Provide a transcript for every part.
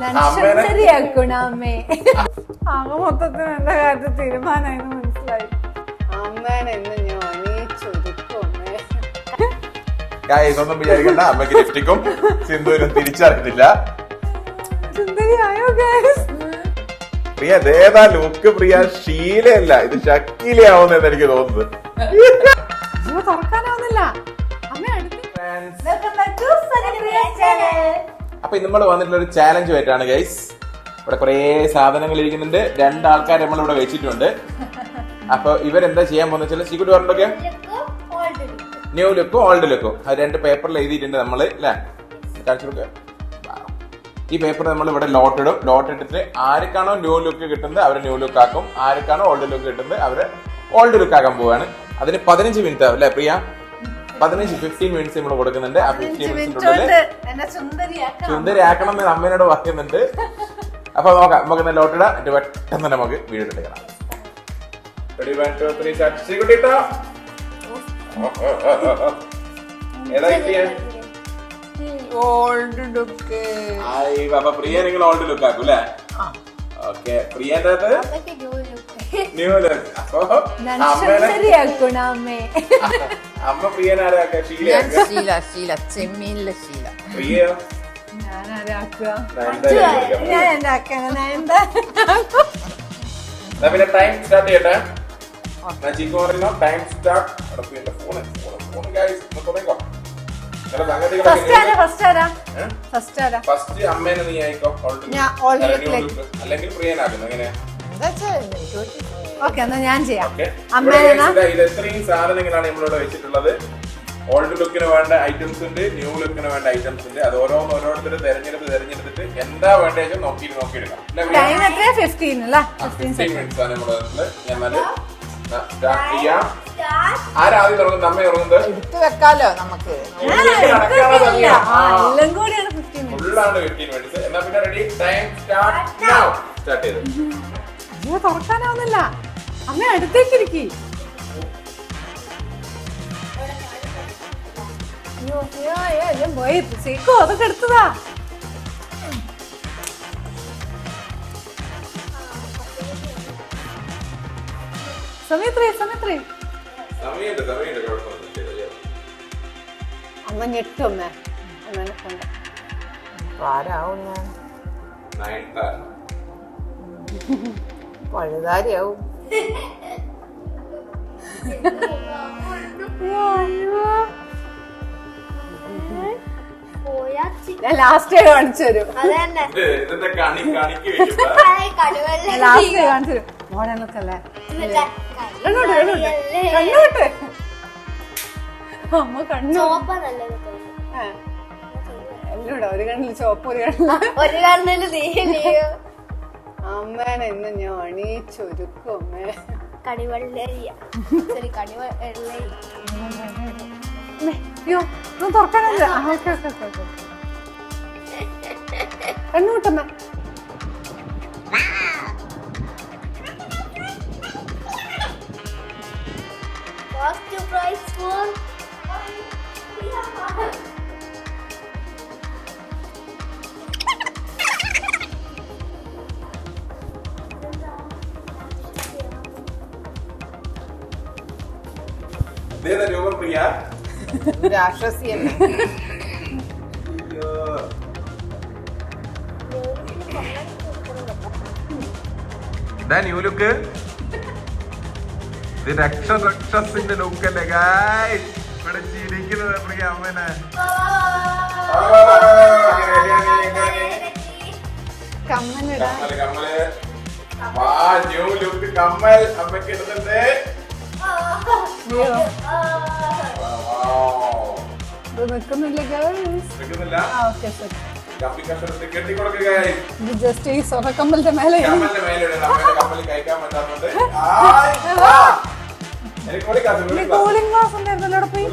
ഞാൻ അമ്മേ. ആകെ മൊത്തത്തിൽ എന്റെ കാര്യത്തിൽ തീരുമാനമായി മനസ്സിലായി. ഞാൻ അമ്മേ. വിചാരിക്കണ്ട. അമ്മയ്ക്ക് ലിഫ്റ്റിക്കും സിന്ധുവിനും തിരിച്ചറിഞ്ഞില്ല പ്രിയ അതേതാ ലുക്ക് പ്രിയ? ശീലയല്ല ഇത് ശക്കീലയാവുന്നെന്ന് എനിക്ക് തോന്നുന്നത്. അയ്യോ തുറക്കാനാവുന്നില്ല. അമ്മ അടുത്ത് അപ്പൊ നമ്മൾ വന്നിട്ടുള്ള ഒരു ചാലഞ്ച് ആയിട്ടാണ് ഗൈസ് ഇവിടെ കുറേ സാധനങ്ങൾ ഇരിക്കുന്നുണ്ട്. രണ്ടാൾക്കാർ നമ്മൾ ഇവിടെ വെച്ചിട്ടുണ്ട്. അപ്പൊ ഇവരെന്താ ചെയ്യാൻ പോകുന്ന വെച്ചാൽ സീക്രട്ട് പറഞ്ഞൊക്കെ ന്യൂ ലുക്കും ഓൾഡ് ലുക്കും അത് രണ്ട് പേപ്പറിൽ എഴുതിയിട്ടുണ്ട് നമ്മൾ അല്ലേ? കാണിച്ചു ഈ പേപ്പർ നമ്മൾ ഇവിടെ ലോട്ട് ഇടും. ലോട്ട് ഇട്ടിട്ട് ആർക്കാണോ ന്യൂ ലുക്ക് കിട്ടുന്നത് അവർ ന്യൂ ലുക്ക് ആക്കും. ആർക്കാണോ ഓൾഡ് ലുക്ക് കിട്ടുന്നത് അവർ ഓൾഡ് ലുക്ക് ആക്കാൻ പോവാണ്. അതിന് പതിനഞ്ച് മിനിറ്റ് ആവും അല്ലേ പ്രിയ? പതിനഞ്ച് ഫിഫ്റ്റീൻ മിനിറ്റ്സ് നമ്മൾ കൊടുക്കുന്നുണ്ട്. ആ ഫിഫ്റ്റീൻ മിനിറ്റ്സ് സുന്ദരിയാക്കണം എന്ന് അമ്മേനോട് പറയുന്നുണ്ട്. അപ്പൊ നോക്കാം നമുക്ക് നല്ല ഓട്ടിട എന്നിട്ട് പെട്ടെന്ന് തന്നെ നമുക്ക് വീഡിയോ എടുക്കണം റെഡി? ഏതാ കിട്ടിയെ? ഓൾഡ് ലുക്ക് ആയി, അപ്പൊ പ്രിയ നിങ്ങൾ ഓൾഡ് ലുക്ക് ആക്കും അല്ലേ? ഓക്കെ പ്രിയന്റെ അകത്ത് ന്യൂ ലുക്ക് അപ്പൊ അമ്മേനെ അമ്മേ. അമ്മ പ്രിയനാരാക്ക ഞാൻ ഷീല ഷീല ചെമ്മീനിലെ എന്റെ എന്താ എന്നാ പിന്നെ ടൈം സ്റ്റാർട്ട് ചെയ്യട്ടെ. ഞാൻ ചിക്കു പറയുന്നു time start phone phone phone guys തുടങ്ങിക്കോ ഫസ്റ്റ് ആരാ ഫസ്റ്റ് ആരാ? ഫസ്റ്റ് ആരാ? ഫസ്റ്റ് അമ്മേനെ നീ ആയിക്കോ. അല്ലെങ്കിൽ പ്രിയനാക്കുന്നു എങ്ങനെ ഓക്കെ എന്നാ ഞാൻ ചെയ്യാം. അമ്മേനാ ഇത് ഇത്രയും സാധനങ്ങളാണ് നമ്മളിവിടെ വെച്ചിട്ടുള്ളത്. ഓൾഡ് ലുക്കിന് വേണ്ട ഐറ്റംസ് ഉണ്ട് ന്യൂ ലുക്കിന് വേണ്ട ഐറ്റംസ് ഉണ്ട്. അത് ഓരോന്ന് ഓരോരുത്തർ തെരഞ്ഞെടുത്ത് തെരഞ്ഞെടുത്തിട്ട് എന്താ വേണ്ടത് നോക്കി എത്രയാ? ഫിഫ്റ്റീൻ മിനിറ്റ്സ് ആണ് നമ്മുടെ ഞാൻ എന്നാൽ സ്റ്റാർട്ട് ചെയ്യാം. ആരാദ്യം തുടങ്ങുന്നത് അമ്മ തുടങ്ങുന്നത്? എടുത്തു വെക്കാലോ നമുക്ക്. ഫുള്ളാണ് ഫിഫ്റ്റീൻ മിനിറ്റ്സ് എന്നാ പിന്നെ ready time start now start ചെയ്ത്. അയ്യോ തുറക്കാനാവുന്നില്ല. അമ്മ അടുത്തേക്ക് ഇരിക്കി പോയി. സീക്കോ അതൊക്കെ എടുത്തതാ. സമയത്രേ സമയത്രേ. അമ്മ ഞെട്ടും അമ്മ. അമ്മേനെ കൊണ്ട്. ആരാവും ഞാൻ? നയൻ പഴുതാരിയാവും ഞാൻ ലാസ്റ്റ് കാണിച്ചു തരും ലാസ്റ്റ് കാണിച്ചു തരും കണ്ണോട്ട് അമ്മ കണ്ണു. എല്ലാം ഒരു കണ്ണിൽ ചോപ്പ് ഒരു കണ്ണിൽ ഒരു കാരണൽ നീയോ അമ്മേനെ ഇന്ന് ഞാൻ അണിയിച്ചൊരുക്കും അമ്മേ. കടിവെള്ളരിയ. ശരി കടിവെള്ളരി. അമ്മേ, അയ്യോ ഒന്നും തുറക്കാനല്ല. കണ്ണൂട്ടമ്മ ഫസ്റ്റ് പ്രൈസ് ഫോർ പ്രിയ? രാക്ഷസിയല്ലേ ന്യൂ ലുക്ക്. ഇത് രക്ഷ രക്ഷസിന്റെ ലുക്ക് അല്ലേ ഗായ് ഇവിടെ ചിരിക്കുന്നത് പ്രിയ അമ്മനെ. കമ്മൽ കമ്മൽ കമ്മൽ. വാ ന്യൂ ലുക്ക് കമ്മൽ. അമ്മയ്ക്ക് ഇടുന്നുണ്ട്. അയ്യോ. ഇത് നിൽക്കുന്നില്ല ഓക്കെ ഇത് ജസ്റ്റ് ഈ സ്വർണക്കമ്പലിന്റെ മേലെ. കൂളിംഗ് ഗ്ലാസ് ഉണ്ടായിരുന്നല്ലോ അവിടെ പോയി.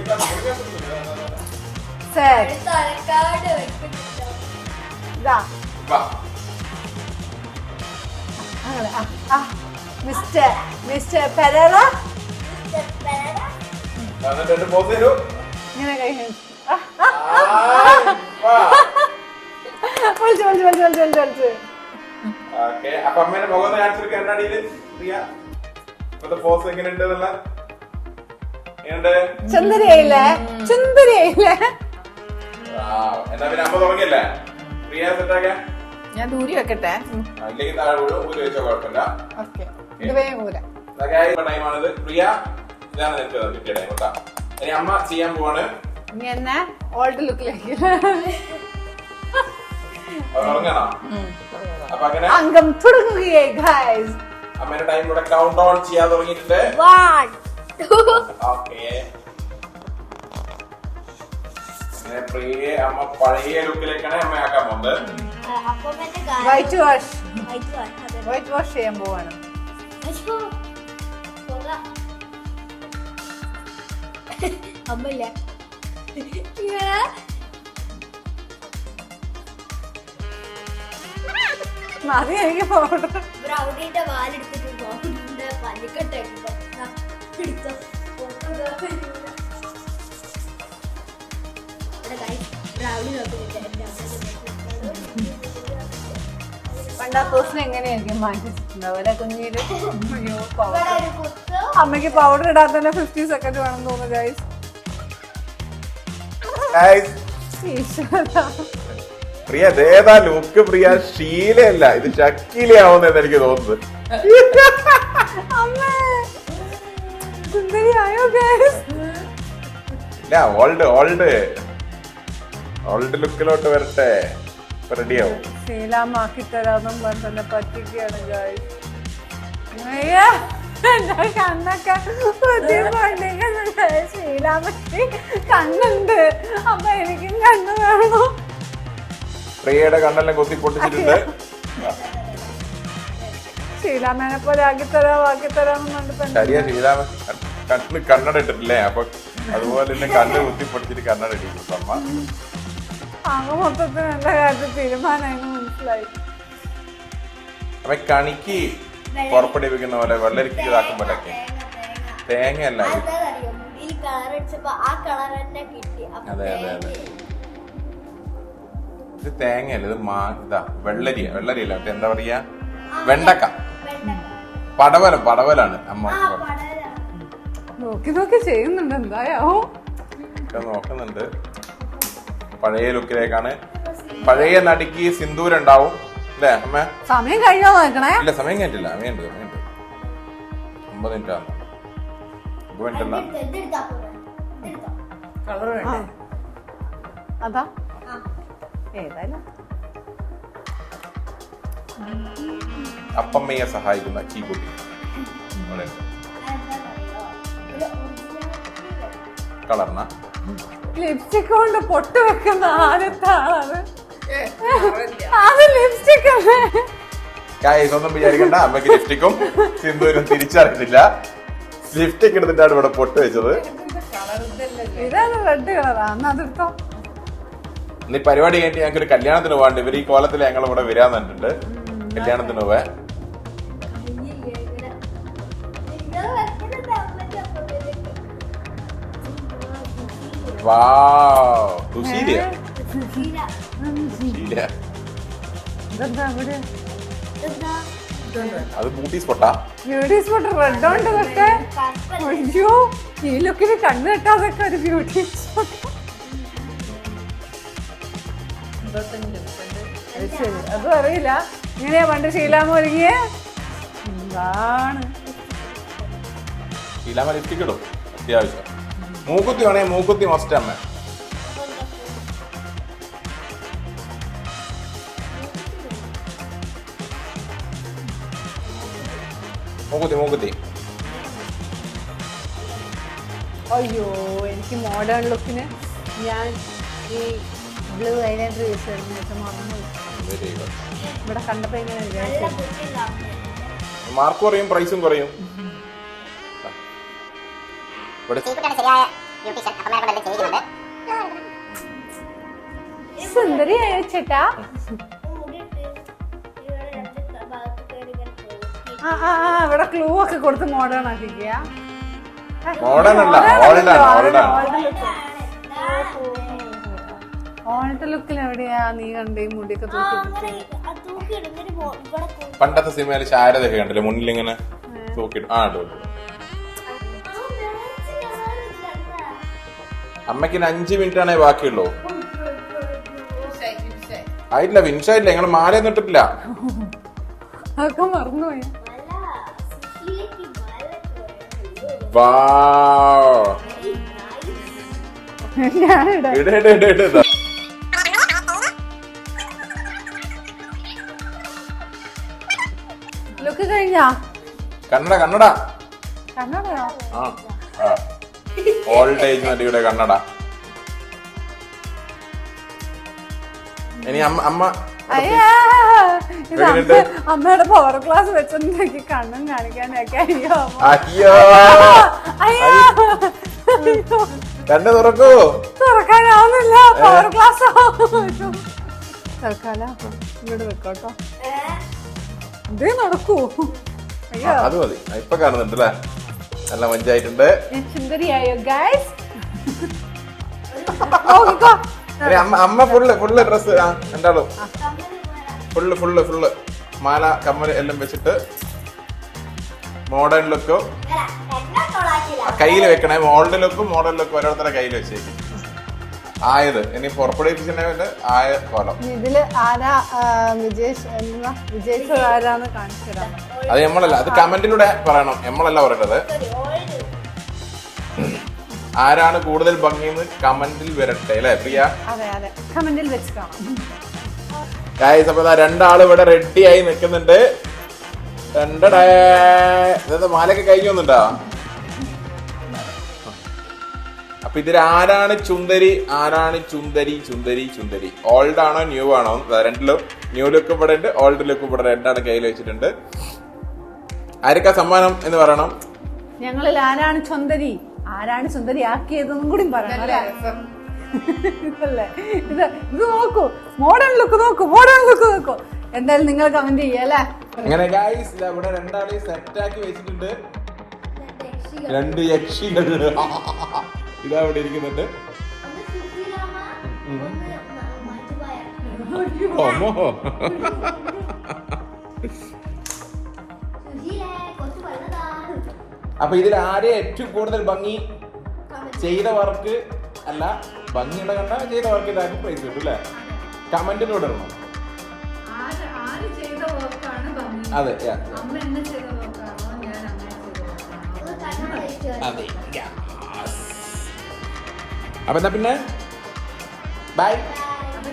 മിസ്റ്റർ മിസ്റ്റർ പെരള എന്നിട്ട് എന്റെ പോസ് തരൂ. ഇങ്ങനെ കൈ കാണിച്ചു. ആ, ആ, ആയ്, വാ. ഒളിച്ച് ഒളിച്ച് ഒളിച്ച് ഒളിച്ച് ഒളിച്ച് ഒളിച്ച് ഓക്കെ അപ്പൊ അമ്മേന്റെ മുഖം കാണിച്ചെടുക്കുക കണ്ണാടിയിൽ പ്രിയ. ഇപ്പത്തെ പോസ് എങ്ങനെയുണ്ട് എന്നുള്ള. എങ്ങനെയുണ്ട്? ചുന്ദരിയായില്ലേ? ചുന്ദരിയായില്ലേ? എന്നാ പിന്നെ അമ്മ തുടങ്ങിയല്ലേ? പ്രിയ സെറ്റാക്കാൻ ഞാൻ ദൂരി വെക്കട്ടെ. ഇല്ലെങ്കിൽ താഴെ വീഴും. ഊരി വെച്ചോ കുഴപ്പമില്ല. ഓക്കെ. ഇത് വേഗം ഊര. ടൈമാണിത് പ്രിയ ഇതാണ് നിനക്ക് കിട്ടിയത് കേട്ടാ. ഇനി അമ്മ ചെയ്യാൻ പോവാണ്. ഇനി എന്നാ ഓൾഡ് ലുക്കിലേക്ക് അത് തുടങ്ങണോ അപ്പൊ അങ്ങനെ അംഗം തുടങ്ങുകയായി ഗൈസ് അമ്മേന്റെ ടൈം ഇവിടെ കൗണ്ട് ഓൺ ചെയ്യാൻ തുടങ്ങിയിട്ടുണ്ട്. ഓക്കെ പ്രിയ അമ്മ പഴയ ലുക്കിലേക്കാണ് അമ്മ ആക്കാൻ പോകുന്നത്. White wash. വൈറ്റ് വാഷ് ചെയ്യാൻ പോവാണ്. മതി എനിക്ക് ബ്രൗണിന്റെ വാലെടുത്തിട്ട് പല്ലിക്കട്ട ബ്രൗണി നോക്കുന്നില്ല പണ്ടാ ദിവസം എങ്ങനെയായിരിക്കും മാറ്റി കുഞ്ഞിൽ? അയ്യോ അമ്മയ്ക്ക് പൗഡർ ഇടാൻ തന്നെ ഫിഫ്റ്റി സെക്കൻഡ് വേണം തോന്നുന്നു ഗൈസ് പ്രിയ ഇതേതാ ലുക്ക് പ്രിയ? ഷീലയല്ല ഇത് ഷക്കീലയാവുന്നെന്ന് എനിക്ക് തോന്നുന്നത് ഇല്ല ഓൾഡ് ഓൾഡ് ഓൾഡ് ലുക്കിലോട്ട് വരട്ടെ. റെഡിയാവും ശീലാമാക്കി തരാന്നും പറഞ്ഞ ഗൈസ് അയ്യ. എന്റെ കണ്ണൊക്കെ പുതിയ പണ്ടിങ്ങനെ ശീലാമയ്ക്ക് കണ്ണുണ്ട്. അപ്പൊ എനിക്കും കണ്ണ് വേണം. പ്രിയയുടെ കണ്ണെല്ലാം കൊത്തി പൊട്ടിച്ചിട്ടുണ്ട്. പോലെ ആക്കി തരാം ആക്കി തരാമെന്ന് പറഞ്ഞിട്ട് ശരിയാ ശ്രീരാമ കണ്ണ് കണ്ണട ഇട്ടിട്ടില്ലേ? അപ്പൊ അതുപോലെ തന്നെ കണ്ണ് കുത്തി പൊട്ടിച്ചിട്ട് കണ്ണട ഇട്ടിട്ടുണ്ട് അമ്മ. ആകെ മൊത്തത്തിന് എന്റെ കാര്യത്തിൽ തീരുമാനമായിരുന്നു മനസ്സിലായി. അപ്പൊ കണിക്ക് പുറപ്പെടുവിക്കുന്ന പോലെ വെള്ളരിക്ക് ഇതാക്കുമ്പോഴൊക്കെ തേങ്ങയല്ല അതെ, അതെ, അതെ. തേങ്ങ. ഇത് തേങ്ങയല്ല ഇത് മാ ഇതാ വെള്ളരിയ വെള്ളരിയല്ല. മറ്റേ എന്താ പറയാ? വെണ്ടക്ക. പടവല പടവലം പടവലാണ് അമ്മ നോക്കി നോക്കി ചെയ്യുന്നുണ്ട്. എന്തായോ ഒക്കെ നോക്കുന്നുണ്ട്. പഴയ ലുക്കിലേക്കാണ് പഴയ നടിക്ക് സിന്ദൂരം ഉണ്ടാവും അല്ലേ അമ്മ? സമയം കഴിഞ്ഞോ നോക്കണേ? ഇല്ല സമയം കഴിഞ്ഞിട്ടില്ല. സമയമുണ്ട് സമയമുണ്ട് ഒമ്പത് മിനിറ്റ് ആണ് ഒമ്പത് മിനിറ്റ്. അതാ. ഏതായാലും. അപ്പമ്മയെ സഹായിക്കുന്ന ചീക്കുട്ടി അവിടെ. കളർന്ന ലിപ്സ്റ്റിക് കൊണ്ട് പൊട്ട് വെക്കുന്ന ആദ്യത്തെ ആളാണ്. ഗായ്സ് ഒന്നും വിചാരിക്കണ്ട. അമ്മയ്ക്ക് ലിപ്സ്റ്റിക്കും സിന്ദൂരും തിരിച്ചറിഞ്ഞില്ല. ലിപ്സ്റ്റിക് എടുത്തിട്ടാണ് ഇവിടെ പൊട്ട് വെച്ചത്. ഇതാണ് റെഡ് അന്ന് അതെടുത്തോ ഇന്ന് പരിപാടി കഴിഞ്ഞ് ഞങ്ങൾക്ക് ഒരു കല്യാണത്തിന് പോകാണ്ട് ഇവർ ഈ കോലത്തിൽ ഞങ്ങൾ ഇവിടെ വരാൻ പറഞ്ഞിട്ടുണ്ട്. കല്യാണത്തിന് പോവാ കഴിഞ്ഞില്ലേ ഇങ്ങനെ. നിങ്ങൾ വെക്കുന്നത് അമ്മയ്ക്ക് അപ്പുറത്തേക്ക്. വാ സുശീല അത് ബൂട്ടി സ്പോട്ടാ ബ്യൂട്ടി സ്പോട്ട് റെഡ് ഉണ്ട് ഇതൊക്കെ. അയ്യോ ഈ ലുക്കിന് കണ്ണ് കെട്ടാതൊക്കെ ഒരു ബ്യൂട്ടി സ്പോട്ട് ശരി. അതും അറിയില്ല. ഇങ്ങനെയാ പണ്ട് ശീലാമ ഒരുങ്ങിയേ? എന്താണ്? ശീലാമ ലിപ്സ്റ്റിക് ഇടും. അത്യാവശ്യം. മൂക്കുത്തി വേണേ മൂക്കുത്തി മസ്റ്റ് അമ്മ. മൂക്കുത്തി മൂക്കുത്തി അയ്യോ എനിക്ക് മോഡേൺ ലുക്കിന് ഞാൻ ഈ ബ്ലൂ ഐലൈനർ യൂസ് ചെയ്യുന്ന വെച്ചാൽ മറന്നു വെരി ഗുഡ് ഇവിടെ കണ്ടപ്പോ ഇങ്ങനെ നല്ല വിചാരിച്ചു മാർക്ക് കുറയും പ്രൈസും കുറയും. ഇവിടെ ചീക്കുട്ടിയാണ് ആ ആ ആ ഇവിടെ ക്ലൂ ഒക്കെ കൊടുത്ത് മോഡേൺ ആക്കിക്കുക മോഡേൺ അല്ല ഓൾഡ് ആണ് ഓൾഡ് ആണ്. ഓൾട്ട് ലുക്കിൽ എവിടെയാ നീ കണ്ടേ മുടിയൊക്കെ ആ തൂക്കി അങ്ങനെ ആ തൂക്കി ഇടുന്നൊരു ഇവിടെ പണ്ടത്തെ സിനിമയിൽ ശാരദയൊക്കെ കണ്ടില്ലേ? മുന്നിൽ ഇങ്ങനെ തൂക്കിട്ട് ആ. ആ. അമ്മയ്ക്ക് ഇനി അഞ്ച് മിനിറ്റ് ആണേ ബാക്കിയുള്ളൂ. ആയിട്ടില്ല ഫിനിഷായില്ല ഞങ്ങൾ മാലയൊന്നും ഇട്ടിട്ടില്ല. അതൊക്കെ മറന്നുപോയി. ലുക്ക് കഴിഞ്ഞാ? കണ്ണട കണ്ണട. കണ്ണടയോ? ആ ഓൾഡ് ഏജ് മതിയുടെ കണ്ണട. ഇനി അമ്മ അമ്മ അയ്യാ. ഇത് അമ്മ അമ്മയുടെ പവർ ക്ലാസ് വെച്ചി കണ്ണും കാണിക്കാനൊക്കെ അയ്യോ അയ്യോ. അയ്യോ. കണ്ണ് തുറക്കൂ. തുറക്കാനാവുന്നില്ല. പവർ ക്ലാസ് തൽക്കാലം ഇവിടെ വെക്കോട്ടോ. ഇതേ നടക്കൂ? അയ്യോ. അത് മതി. ഇപ്പൊ കാണുന്നുണ്ടല്ലേ? നല്ല മഞ്ചായിട്ടുണ്ട്. സുന്ദരിയായോ ഗൈസ് അമ്മ അമ്മ ഫുള്ള് ഫുള്ള് ഡ്രസ് ആ രണ്ടാളും. Full full full. മാല കമ്മൽ എല്ലാം വെച്ചിട്ട് മോഡേൺ ലുക്കും കയ്യിൽ വെക്കണേ. ഓൾഡ് ലുക്കും മോഡേൺ ലുക്കും ഓരോരുത്തരുടെ കയ്യിൽ വെച്ചേക്കും. ആയത്. ഇനി പുറപ്പെടുവിപ്പിച്ചിട്ടുണ്ടെങ്കിൽ ആയ കോലം. ഇതിൽ ആരാ വിജേഷ് എന്നാ വിജയിച്ചത് ആരാന്ന് അത് നമ്മളല്ല അത് കമന്റിലൂടെ പറയണം. നമ്മളല്ല പറയേണ്ടത് ഒരു ആരാണ് കൂടുതൽ ഭംഗിയെന്ന് കമന്റിൽ വരട്ടെ അല്ലേ പ്രിയ? അതെ അതെ. കമന്റിൽ വെച്ച് കാണാം. ഗായ്സ് അപ്പൊ ദാ രണ്ടാൾ ഇവിടെ റെഡി ആയി നിൽക്കുന്നുണ്ട്. രണ്ടടേ ഇതെന്താ മാലൊക്കെ കഴിഞ്ഞു വന്നിട്ടാ? അപ്പൊ ഇതിൽ ആരാണ് ചുന്ദരി ആരാണ് ചുന്ദരി ചുന്ദരി ചുന്ദരി ഓൾഡ് ആണോ ന്യൂ ആണോ? രണ്ടിലും. ന്യൂ ലുക്ക് ഇവിടെ ഉണ്ട് ഓൾഡ് ലുക്ക് ഇവിടെ രണ്ടാണ് കയ്യിൽ വെച്ചിട്ടുണ്ട്. ആർക്കാ സമ്മാനം എന്ന് പറയണം? ഞങ്ങളിൽ ആരാണ് ചുന്ദരി ആരാണ് സുന്ദരി ആക്കിയതെന്നും കൂടി പറയണം? ഇതല്ലേ? ഇത് ഇത് നോക്കൂ. മോഡേൺ ലുക്ക് നോക്കൂ. മോഡേൺ ലുക്ക് നോക്കൂ. എന്തായാലും നിങ്ങൾ കമന്റ് ചെയ്യല്ലേ അങ്ങനെ ഗൈസ് ഇവിടെ രണ്ടാളെ സെറ്റ് ആക്കി വെച്ചിട്ടുണ്ട്. രണ്ട് യക്ഷികൾ. ഇതാ ഇവിടെ ഇരിക്കുന്നുണ്ട്. അപ്പൊ ഇതിൽ ആരെ ഏറ്റവും കൂടുതൽ ഭംഗി ചെയ്ത വർക്ക് അല്ല ഭംഗിയുടെ കണ്ട ചെയ്ത വർക്ക് ഇതായിട്ട് പ്രൈസ് കിട്ടും അല്ലേ കമന്റിലൂടെ ഇടണം. അതെ. അതെ. അപ്പൊ എന്നാ പിന്നെ? ബൈ അപ്പൊ